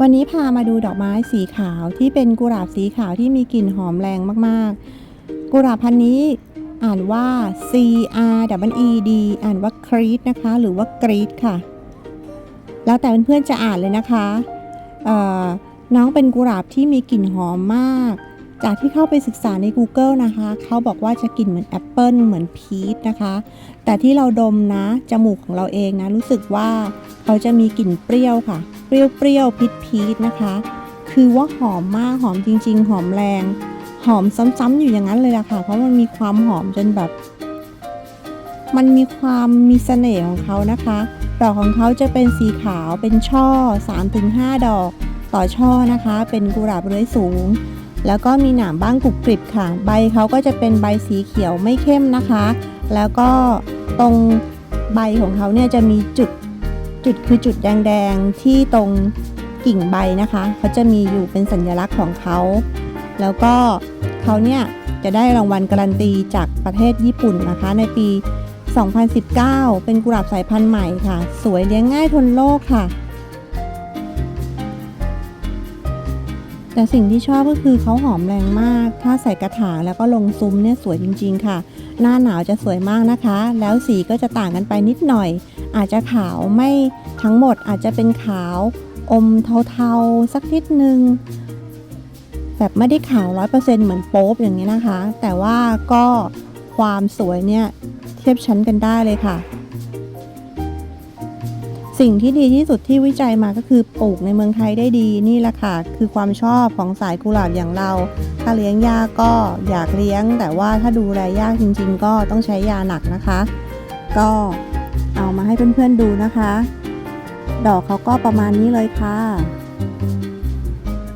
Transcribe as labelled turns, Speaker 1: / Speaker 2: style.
Speaker 1: วันนี้พามาดูดอกไม้สีขาวที่เป็นกุหลาบสีขาวที่มีกลิ่นหอมแรงมากๆ กุหลาบพันนี้อ่านว่า C R W E D อ่านว่าครีดนะคะ หรือว่ากรีดค่ะ แล้วแต่เพื่อนๆจะอ่านเลยนะคะเอ่อน้องเป็นกุหลาบที่มีกลิ่นหอมมาก จากที่เข้าไปศึกษาใน Google นะคะ เขาบอกว่าจะกลิ่นเหมือนแอปเปิลเหมือนพีชนะคะ แต่ที่เราดมนะ จมูกของเราเองนะ รู้สึกว่าเขาจะมีกลิ่นเปรี้ยวค่ะ เปรี้ยวเปรี้ยวพีชพีชนะคะ คือว่าหอมมาก หอมจริง ๆ หอมแรง หอมซ้ำๆอยู่อย่างนั้นเลยล่ะค่ะ เพราะมันมีความหอมจนแบบ มันมีความมีเสน่ห์ของเขานะคะ ดอกของเขาจะเป็นสีขาว เป็นช่อ 3-5 ดอก ต่อช่อนะคะ เป็นกุหลาบเลื้อยสูง แล้วก็มีหนามบ้างกรุบกริบค่ะ ใบเขาก็จะเป็นใบสีเขียวไม่เข้มนะคะ แล้วก็ตรงใบของเขาเนี่ยจะมีจุดจุดคือจุดแดงๆที่ตรงกิ่งใบนะคะ เขาจะมีอยู่เป็นสัญลักษณ์ของเขา แล้วก็เขาเนี่ยจะได้รางวัลการันตีจากประเทศญี่ปุ่นนะคะ ในปี 2019 เป็นกุหลาบสายพันธุ์ใหม่ค่ะ สวยเลี้ยงง่ายทนโรคค่ะ แต่สิ่งที่ชอบก็คือเขาหอมแรงมาก ถ้าใส่กระถางแล้วก็ลงซุ้มเนี่ยสวยจริง ๆ ค่ะ หน้าหนาวจะสวยมากนะคะ แล้วสีก็จะต่างกันไปนิดหน่อย อาจจะขาวไม่ทั้งหมดอาจจะเป็นขาวอมเทาๆ สักนิดนึง แบบไม่ได้ขาวร้อยเปอร์เซ็นต์เหมือนโป๊บอย่างนี้นะคะ แต่ว่าก็ความสวยเนี่ยเทียบชั้นกันได้เลยค่ะ สิ่งที่ดีที่สุดที่วิจัยมาก็คือปลูกในเมืองไทยได้ดีนี่แหละค่ะคือความชอบของสายกุหลาบอย่างเรา ถ้าเลี้ยงยากก็อยากเลี้ยง แต่ว่าถ้าดูแลยากจริง ๆ ก็ต้องใช้ยาหนักนะคะ ก็เอามาให้เพื่อนๆดูนะคะ ดอกเขาก็ประมาณนี้เลยค่ะ